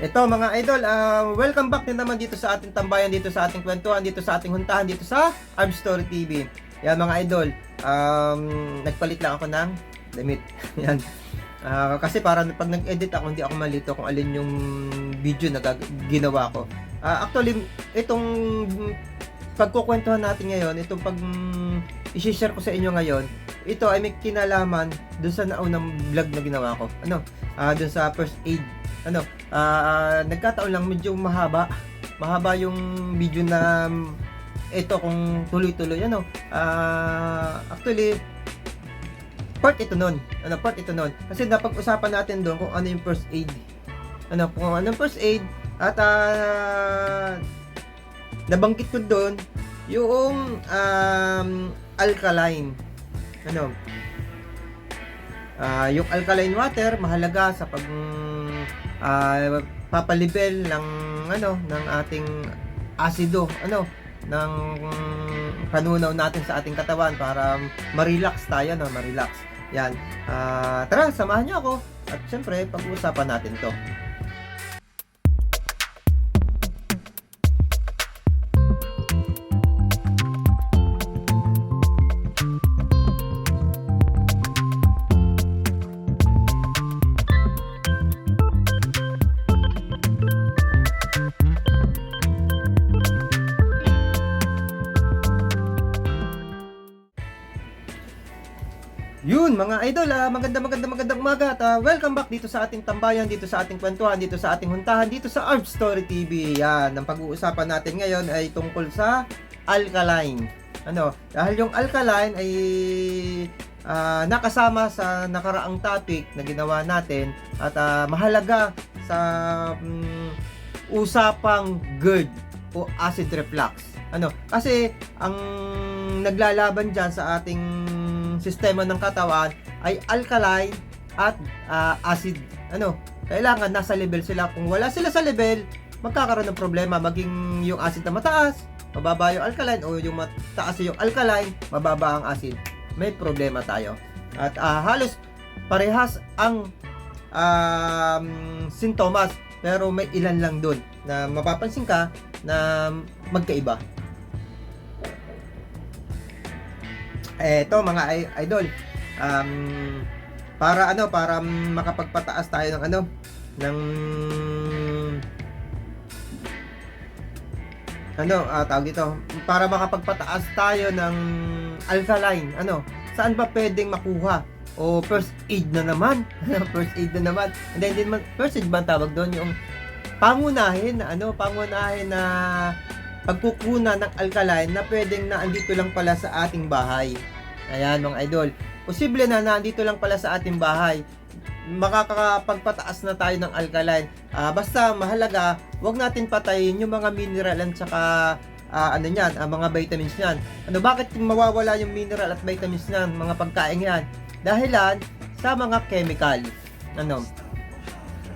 Ito mga idol, uh, welcome back din naman dito sa ating tambayan, dito sa ating kwentuhan, dito sa ating huntahan, dito sa Arm Story TV. Yan mga idol, um, nagpalit lang ako ng damit. Yan. Ah, kasi para pag nag-edit ako, hindi ako malito kung alin yung video na ginawa ko. Ah, actually, itong pagkukwentuhan natin ngayon, itong pag i-share ko sa inyo ngayon, ito ay may kinalaman dun sa naunang vlog na ginawa ko. Ano? Ah, dun sa first aid. Ano? Ah, nagkataon lang medyo mahaba. Mahaba yung video na ito kung tuloy-tuloy ano. Ah, actually part ito nun. Ano, part ito nun. Kasi napag-usapan natin doon kung ano yung first aid. Ano, kung ano first aid at ah, nabanggit ko doon yung um, alkaline. Ano? Ah, yung alkaline water mahalaga sa pag ah, papalibel ng ano ng ating asido ano ng panunaw natin sa ating katawan para ma-relax tayo no? Ma-relax. Yan. Ah, tara samahan niyo ako. At syempre pag-uusapan natin to mga idol, ah, maganda maganda magandang umaga at ah, welcome back dito sa ating tambayan, dito sa ating kwentuhan, dito sa ating huntahan, dito sa Arm Story TV. Yan, ang pag-uusapan natin ngayon ay tungkol sa alkaline. Ano, dahil yung alkaline ay ah, nakasama sa nakaraang topic na ginawa natin at ah, mahalaga sa mm, usapang GERD o acid reflux. Ano, kasi ang naglalaban diyan sa ating sistema ng katawan ay alkaline at ah, acid. Ano, kailangan nasa level sila. Kung wala sila sa level, magkakaroon ng problema. Maging yung acid na mataas, mababa yung alkaline o yung mataas yung alkaline, mababa ang acid. May problema tayo. At ah, halos parehas ang um, sintomas pero may ilan lang doon na mapapansin ka na magkaiba. Eto mga idol, um, para ano, para makapagpataas tayo ng ano, ng ano, ah, tawag dito, para makapagpataas tayo ng alkaline, ano, saan ba pwedeng makuha? O first aid na naman, first aid na naman. And then, din first aid ba tawag doon? Yung pangunahin na ano, pangunahin na pagkukuna ng alkaline na pwedeng na andito lang pala sa ating bahay. Ayan mga idol. Posible na nandito lang pala sa ating bahay. Makakapagpataas na tayo ng alkaline. Ah, basta mahalaga, wag natin patayin yung mga mineral at saka ah, ano niyan, ah, mga vitamins niyan. Ano bakit mawawala yung mineral at vitamins niyan, mga pagkain yan? Dahilan sa mga chemical. Ano?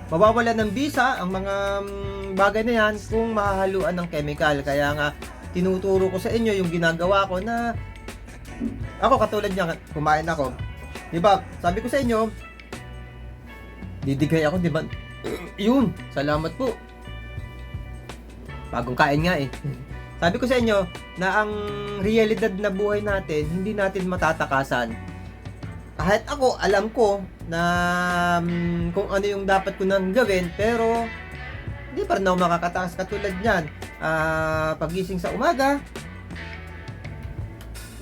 mawawala ng bisa ang mga mm, bagay na yan kung mahahaluan ng chemical. Kaya nga, tinuturo ko sa inyo yung ginagawa ko na ako katulad niya, kumain ako. Di ba? Sabi ko sa inyo, didigay ako, di ba? Yun, salamat po. Bagong kain nga eh. Sabi ko sa inyo na ang realidad na buhay natin, hindi natin matatakasan. Kahit ako, alam ko na mm, kung ano yung dapat ko nang gawin, pero hindi pa rin ako katulad niyan. Ah, pagising sa umaga,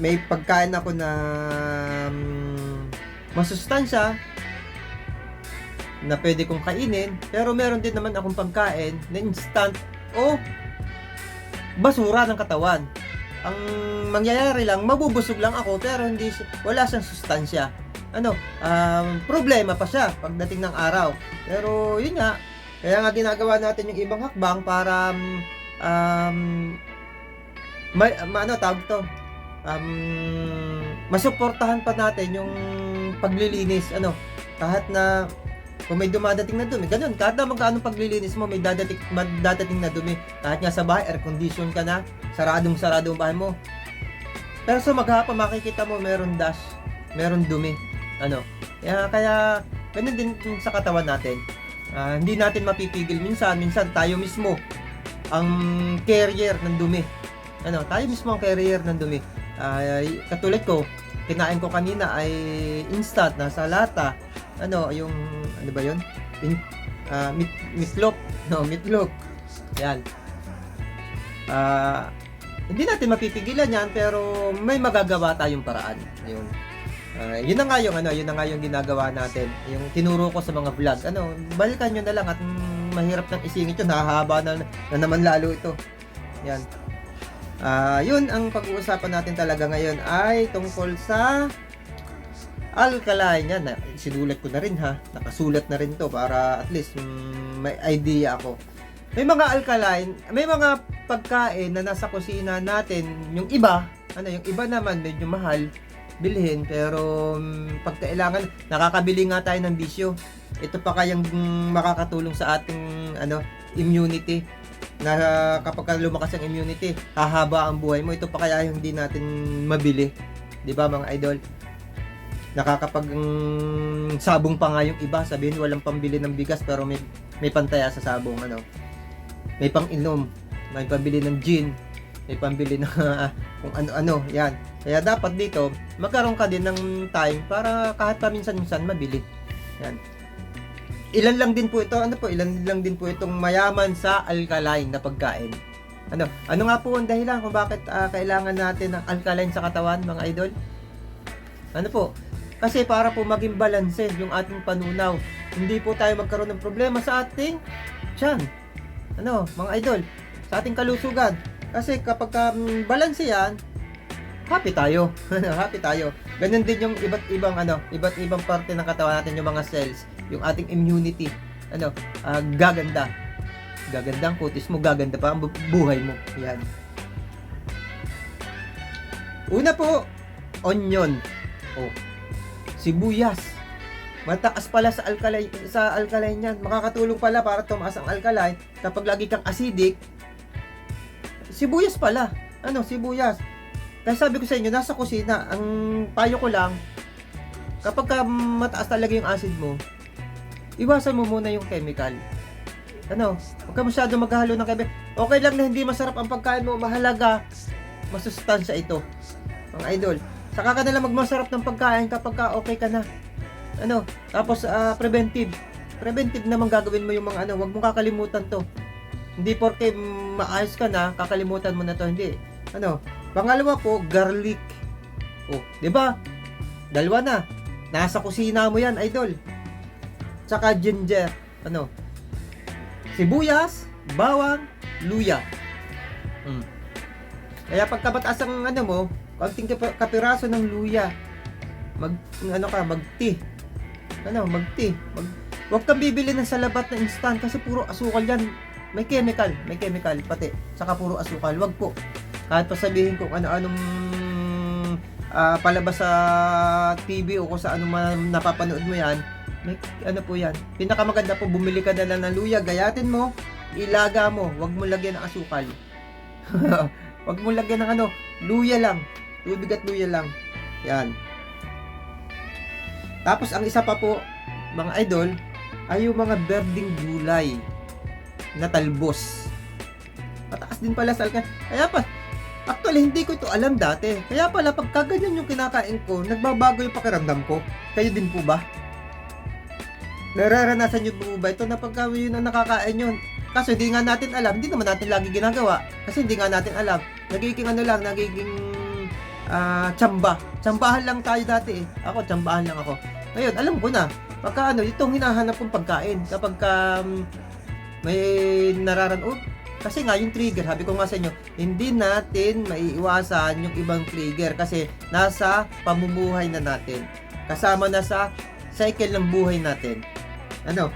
may pagkain ako na um, masustansya na pwede kong kainin, pero meron din naman akong pagkain na instant o basura ng katawan. Ang mangyayari lang, mabubusog lang ako pero hindi wala siyang sustansya. Ano, um, problema pa siya pagdating ng araw. Pero yun nga, kaya nga ginagawa natin yung ibang hakbang para um, um may, ma- ano tawag to? Um, masuportahan pa natin yung paglilinis ano kahit na kung may dumadating na dumi, ganun, kahit na magkano paglilinis mo, may dadating, dadating na dumi. Kahit nga sa bahay, air condition ka na, saradong sarado ang bahay mo. Pero sa maghapon, makikita mo, meron dash, meron dumi. Ano? Kaya, kaya, ganun din sa katawan natin. Ah, hindi natin mapipigil minsan, minsan tayo mismo ang carrier ng dumi. Ano, tayo mismo ang carrier ng dumi. Ay, katulad ko, kinain ko kanina ay instant nasa lata. Ano, yung ano ba 'yon? In, ah, meat, meatloaf, no, meatloaf. Yan. Ah, hindi natin mapipigilan yan pero may magagawa tayong paraan. Yun. Ah, yun na nga yung ano, yun na nga yung ginagawa natin. Yung tinuro ko sa mga vlog. Ano, balikan nyo na lang at mm, mahirap nang isingit yun. Nakahaba na, na naman lalo ito. Yan. Ah, yun ang pag-uusapan natin talaga ngayon ay tungkol sa alkaline yan. Na, sinulat ko na rin ha. Nakasulat na rin to para at least mm, may idea ako. May mga alkaline, may mga pagkain na nasa kusina natin, yung iba, ano, yung iba naman medyo mahal bilhin pero mm, pag kailangan nakakabili nga tayo ng bisyo. Ito pa kayang makakatulong sa ating ano immunity na kapag ka lumakas ang immunity, hahaba ang buhay mo. Ito pa kaya yung hindi natin mabili. 'Di ba mga idol? Nakakapag mm, sabong pa nga yung iba, sabihin walang pambili ng bigas pero may may pantaya sa sabong ano. May pang-inom, may pambili ng gin, may pambili ng kung ano-ano, yan. Kaya dapat dito, magkaroon ka din ng time para kahit paminsan-minsan mabili. Yan. Ilan lang din po ito, ano po, ilan lang din po itong mayaman sa alkaline na pagkain. Ano, ano nga po ang dahilan kung bakit ah, kailangan natin ng alkaline sa katawan, mga idol? Ano po? Kasi para po maging balanse yung ating panunaw. Hindi po tayo magkaroon ng problema sa ating tiyan. Ano, mga idol, sa ating kalusugan. Kasi kapag um, balanse yan, happy tayo. happy tayo. Ganun din yung iba't ibang ano, iba't ibang parte ng katawan natin, yung mga cells, yung ating immunity. Ano, ah, gaganda. Gaganda ang kutis mo, gaganda pa ang bu- buhay mo. Yan. Una po, onion. Oh. Sibuyas. Mataas pala sa alkaline sa alkaline yan. Makakatulong pala para tumaas ang alkaline kapag lagi kang acidic. Sibuyas pala. Ano, sibuyas. Kaya sabi ko sa inyo, nasa kusina, ang payo ko lang, kapag ka mataas talaga yung acid mo, iwasan mo muna yung chemical. Ano, huwag ka masyado maghalo ng chemical. Okay lang na hindi masarap ang pagkain mo, mahalaga, masustansya ito. Mga idol, saka ka na lang magmasarap ng pagkain kapag ka okay ka na. Ano, tapos ah, preventive. Preventive naman gagawin mo yung mga ano, huwag mong kakalimutan to. Hindi porke maayos ka na, kakalimutan mo na to, hindi. Ano, pangalawa po, garlic. Oh, 'di ba? Dalawa na. Nasa kusina mo 'yan, idol. Tsaka ginger, ano? Sibuyas, bawang, luya. Mm. Kaya pagkabataas ang ano mo, konting kap- kapiraso ng luya. Mag ano ka, mag-tea. Ano, mag-tea. Mag Huwag kang bibili ng salabat na instant kasi puro asukal yan. May chemical, may chemical pati. Saka puro asukal. Wag po. Kahit pa sabihin kung ano-anong ah, palabas sa TV o kung sa ano man napapanood mo yan, may ano po yan. Pinakamaganda po, bumili ka na lang ng luya, gayatin mo, ilaga mo, wag mo lagyan ng asukal. wag mo lagyan ng ano, luya lang. Tubig at luya lang. Yan. Tapos ang isa pa po, mga idol, ay yung mga berding gulay na talbos. Mataas din pala sa alka. Kaya pa, actually hindi ko ito alam dati. Kaya pala pagka ganyan yung kinakain ko, nagbabago yung pakiramdam ko. Kayo din po ba? Nararanasan nyo po ba ito na pagka yun ang nakakain yun? Kaso hindi nga natin alam, hindi naman natin lagi ginagawa. Kasi hindi nga natin alam. Nagiging ano lang, nagiging ah tsamba. Tsambahan lang tayo dati eh. Ako, tsambahan lang ako. Ngayon, alam ko na. Pagka ano, itong hinahanap kong pagkain. Kapag ka, um, may nararan, oh, kasi nga yung trigger, sabi ko nga sa inyo, hindi natin maiiwasan yung ibang trigger kasi nasa pamumuhay na natin. Kasama na sa cycle ng buhay natin. Ano?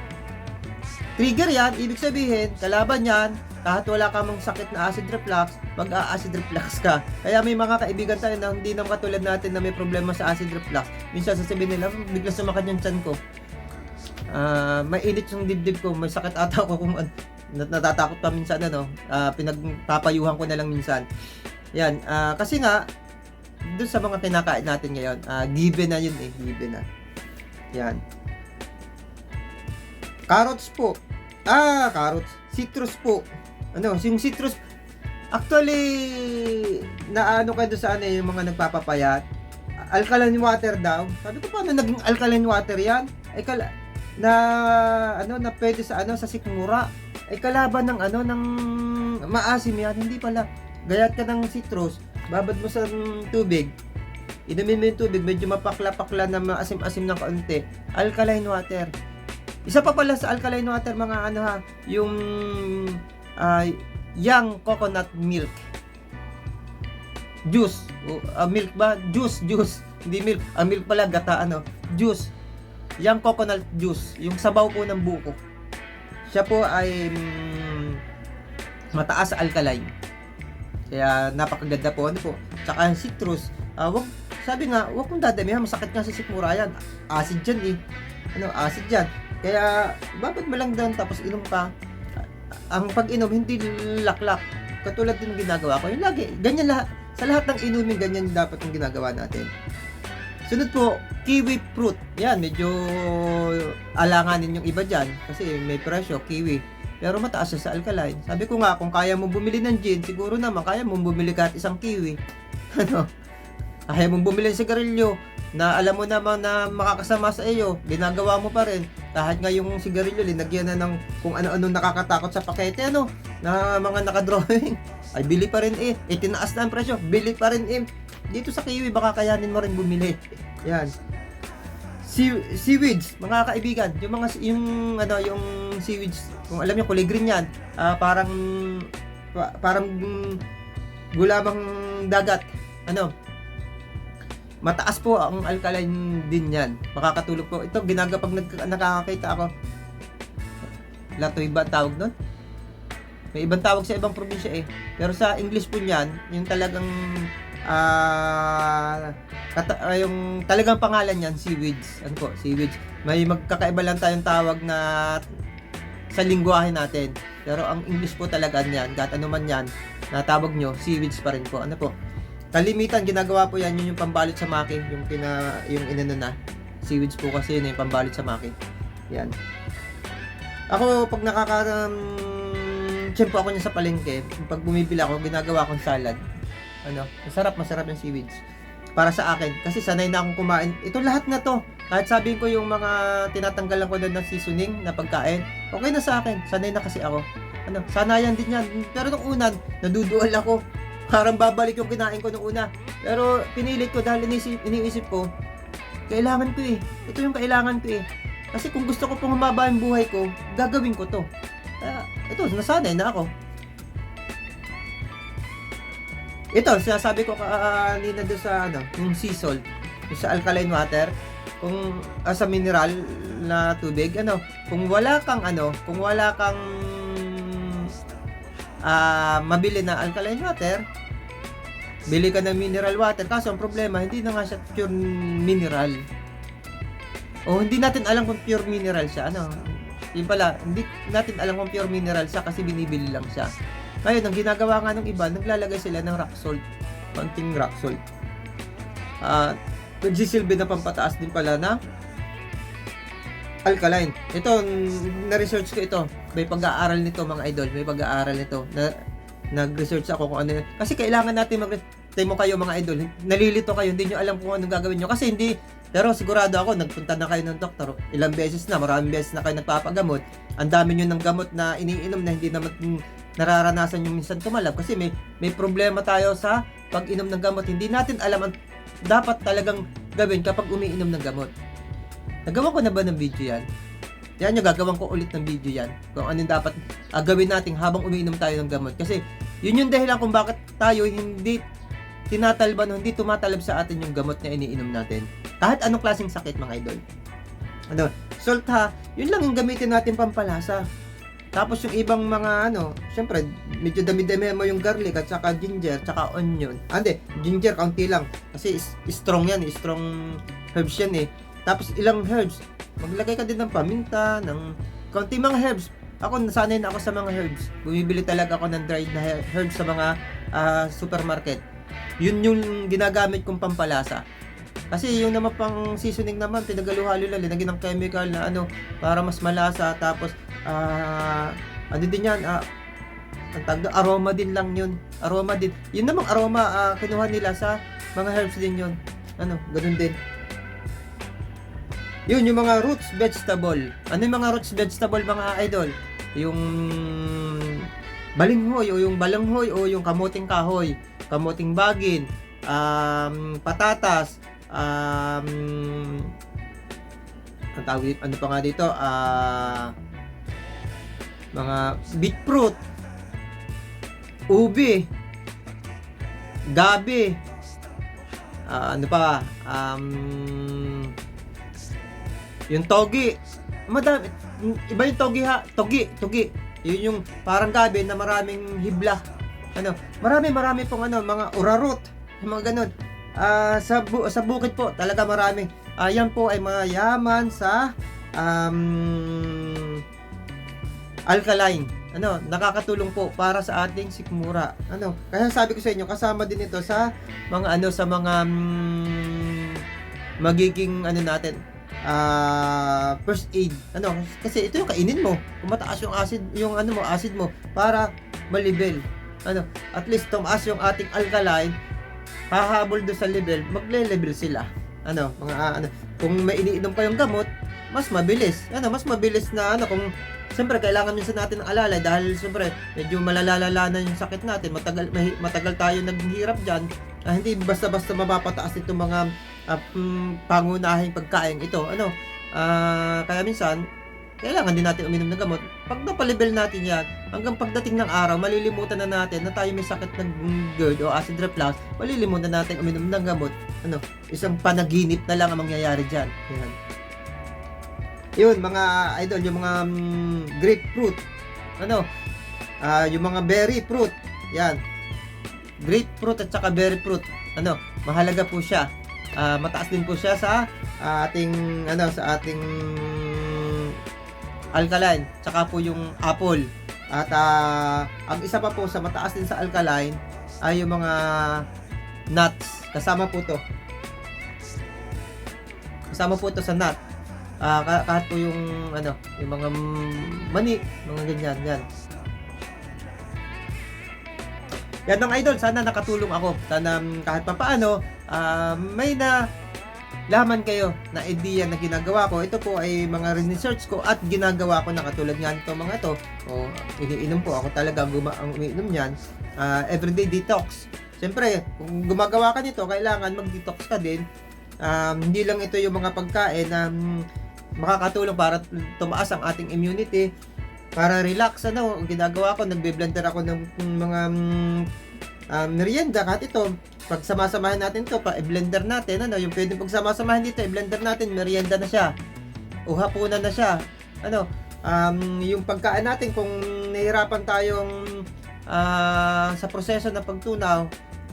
Trigger yan, ibig sabihin, kalaban yan, kahit wala ka mang sakit na acid reflux, mag-acid reflux ka. Kaya may mga kaibigan tayo na hindi naman katulad natin na may problema sa acid reflux. Minsan sasabihin nila, "Hmm, bigla sumakit yung tiyan ko. Ah, may init yung dibdib ko, may sakit ata ako kung nat- natatakot pa minsan ano, Ah, pinagpapayuhan ko na lang minsan. Yan, ah, kasi nga doon sa mga kinakain natin ngayon, ah, given na yun eh, given na. Yan. Carrots po. Ah, carrots. Citrus po. Ano, yung citrus Actually, naano kayo doon sa ano yung mga nagpapapayat. Alkaline water daw. Sabi ko paano naging alkaline water yan? Ay kala na ano na pwede sa ano sa sikmura. Ay kalaban ng ano ng maasim yan. Hindi pala. Gayat ka ng citrus, babad mo sa tubig. Inumin mo yung tubig, medyo mapakla-pakla na maasim-asim ng kaunti. Alkaline water. Isa pa pala sa alkaline water mga ano ha, yung ah, young coconut milk. Juice. Ah, milk ba? Juice, juice. Hindi milk. Ah, milk pala, gata, ano. Juice. Young coconut juice. Yung sabaw po ng buko. Siya po ay mm, mataas sa alkaline. Kaya napakaganda po. Ano po? Tsaka yung citrus. Ah, wag, sabi nga, wag mong dadamihan. Masakit nga sa sikmura yan. Acid dyan eh. Ano, acid dyan. Kaya, babad mo lang doon tapos inom ka ang pag-inom hindi laklak. Katulad din ginagawa ko. Yung lagi, ganyan lahat. Sa lahat ng inumin, ganyan dapat ang ginagawa natin. Sunod po, kiwi fruit. Yan, medyo alanganin yung iba dyan. Kasi may presyo, kiwi. Pero mataas sa alkaline. Sabi ko nga, kung kaya mo bumili ng gin, siguro naman kaya mo bumili kahit isang kiwi. Ano? Kaya mo bumili ng sigarilyo na alam mo naman na makakasama sa iyo, ginagawa mo pa rin. Kahit nga yung sigarilyo, linagyan na ng kung ano-ano nakakatakot sa pakete, ano, na mga nakadrawing. Ay, bili pa rin eh. Eh, tinaas na ang presyo. Bili pa rin eh. Dito sa Kiwi, baka kayanin mo rin bumili. Yan. Sea, seaweeds, mga kaibigan, yung mga yung ano, yung seaweeds, kung alam niyo kulay green 'yan, ah, parang pa- parang gulamang dagat. Ano? Mataas po ang alkaline din 'yan. Makakatulog po. Ito ginagapag nag, nakakakita ako. Latoy ba tawag doon? May ibang tawag sa ibang probinsya eh. Pero sa English po niyan, yung talagang ah ah, yung talagang pangalan niyan seaweeds. Ano po? Seaweeds. May magkakaiba lang tayong tawag na sa lingwahe natin. Pero ang English po talaga niyan, kahit ano man yan, na tawag nyo, seaweeds pa rin po. Ano po? Kalimitan, ginagawa po yan, yun yung pambalot sa maki, yung pina, yung inano na. Seaweeds po kasi yun yung pambalot sa maki. Yan. Ako, pag nakaka, um, tiyempo ako niya sa palengke, pag bumibili ako, ginagawa akong salad. Ano, masarap, masarap yung seaweeds. Para sa akin, kasi sanay na akong kumain. Ito lahat na to. Kahit sabihin ko yung mga tinatanggalan ko doon ng seasoning na pagkain, okay na sa akin. Sanay na kasi ako. Ano, sanayan din yan. Pero nung unan, nadudual ako. Parang babalik yung kinain ko nung una. Pero pinilit ko dahil inisip, iniisip ko, kailangan ko eh. Ito yung kailangan ko eh. Kasi kung gusto ko pong humaba yung buhay ko, gagawin ko to. Kaya, ito, nasanay na ako. Ito, sinasabi ko kanina doon sa ano, yung sea salt, yung sa alkaline water, kung ah, sa mineral na tubig, ano, kung wala kang ano, kung wala kang ah mabili na alkaline water, bili ka ng mineral water. Kaso ang problema, hindi na nga siya pure mineral. O hindi natin alam kung pure mineral siya. Ano? Yun pala, hindi natin alam kung pure mineral siya kasi binibili lang siya. Ngayon, ang ginagawa nga ng iba, naglalagay sila ng rock salt. Konting rock salt. At nagsisilbi na pampataas din pala na alkaline. Ito, na-research ko ito. May pag-aaral nito mga idol. May pag-aaral nito. Na, nag-research ako kung ano yun. Kasi kailangan natin mag mo kayo mga idol. Nalilito kayo. Hindi nyo alam kung anong gagawin nyo. Kasi hindi, pero sigurado ako, nagpunta na kayo ng doktor. Ilang beses na, maraming beses na kayo nagpapagamot. Ang dami nyo ng gamot na iniinom na hindi naman nararanasan yung minsan tumalab. Kasi may, may problema tayo sa pag-inom ng gamot. Hindi natin alam ang dapat talagang gawin kapag umiinom ng gamot. Nagawa ko na ba ng video yan? Yan yung gagawin ko ulit ng video yan. Kung ano yung dapat ah, gawin natin habang umiinom tayo ng gamot. Kasi yun yung dahilan kung bakit tayo hindi tinatalban o hindi tumatalab sa atin yung gamot na iniinom natin. Kahit anong klaseng sakit mga idol. Ano, salt ha, yun lang yung gamitin natin pampalasa. Tapos yung ibang mga ano, syempre, medyo dami-dami mo yung garlic at saka ginger, saka onion. Ah, hindi, ginger, kaunti lang. Kasi strong yan, strong herbs yan eh. Tapos ilang herbs, maglagay ka din ng paminta, ng kaunti mga herbs. Ako, nasanay na ako sa mga herbs. Bumibili talaga ako ng dried na her- herbs sa mga ah, supermarket. Yun yung ginagamit kong pampalasa. Kasi yung naman pang seasoning naman, pinagaluhalo lang, linagyan ng chemical na ano, para mas malasa. Tapos, ah, ano din yan, ah, ang doon, aroma din lang yun. Aroma din. Yun namang aroma, ah, kinuha nila sa mga herbs din yun. Ano, ganun din. Yun, yung mga roots vegetable. Ano yung mga roots vegetable, mga idol? Yung balinghoy o yung balanghoy o yung kamuting kahoy, kamuting bagin, um, patatas, um, ang tawag ano pa nga dito, ah, mga beetroot, ubi, gabi, ah, ano pa, um, yung togi, madami, iba yung togi ha, togi, togi, yun yung parang gabi na maraming hibla, ano, marami marami pong ano, mga urarot, mga ganun, Ah, sa, bu- sa bukid po, talaga marami, Ah, yan po ay mayaman sa, um, alkaline, ano, nakakatulong po para sa ating sikmura. Ano, kaya sabi ko sa inyo, kasama din ito sa mga ano sa mga mm, magiging ano natin, ah first aid. Ano, kasi ito yung kainin mo. Kung mataas yung acid, yung ano mo, acid mo para malibel. Ano, at least tumaas yung ating alkaline, hahabol do sa level, magle-level sila. Ano, mga ah, ano, kung may iniinom kayong gamot, mas mabilis. Ano, mas mabilis na ano kung Siyempre, kailangan minsan natin ng alalay dahil siyempre, medyo malalalala na yung sakit natin. Matagal, mahi- matagal tayo naghihirap dyan. Ah, hindi basta-basta mapapataas itong mga mm, pangunahing pagkain ito. Ano, ah, kaya minsan, kailangan din natin uminom ng gamot. Pag napalibel natin yan, hanggang pagdating ng araw, malilimutan na natin na tayo may sakit ng GERD o acid reflux, malilimutan natin uminom ng gamot. Ano, isang panaginip na lang ang mangyayari dyan. Yan. Yun, mga idol, yung mga mm, grapefruit. Ano? Ah, yung mga berry fruit. Yan. Grapefruit at saka berry fruit. Ano? Mahalaga po siya. Ah, mataas din po siya sa ah, ating ano sa ating alkaline. Tsaka po yung apple. At ah, ang isa pa po sa mataas din sa alkaline ay yung mga nuts. Kasama po to. Kasama po to sa nut. Ka- kahit po yung ano, yung mga mani, mga ganyan, yan. Yan ang idol, sana nakatulong ako. Sana kahit pa paano, ah, may na laman kayo na idea na ginagawa ko. Ito po ay mga research ko at ginagawa ko na katulad nga nito mga to. O, iniinom po ako talaga guma ang umiinom niyan. Ah, everyday detox. Siyempre, kung gumagawa ka nito, kailangan mag-detox ka din. Um, hindi lang ito yung mga pagkain na mm, makakatulong para tumaas ang ating immunity para relax ano ginagawa ko nagbe-blender ako ng ng mga mm, ah, merienda kahit ito pag samasamahin natin to pa i-blender natin ano yung pwedeng pag samasamahin dito i-blender natin merienda na siya. O hapunan na siya. Ano um, yung pagkain natin kung nahihirapan tayong ah, sa proseso ng pagtunaw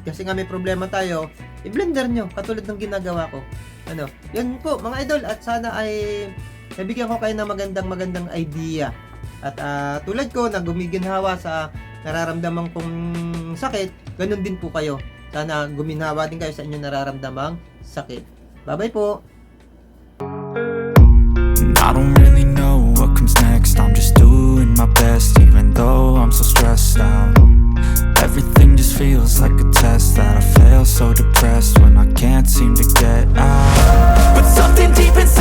kasi nga may problema tayo i-blender nyo katulad ng ginagawa ko. Ano yun po mga idol at sana ay nabigyan ko kayo ng magandang magandang idea. At ah, tulad ko na gumiginhawa sa nararamdaman kong sakit Ganun din po kayo. Sana guminawa din kayo sa inyong nararamdamang sakit. Bye-bye po! I don't really know what comes next I'm just doing my best even though I'm so stressed out Everything just feels like a test that I fail so depressed when I can't seem to get out But something deep inside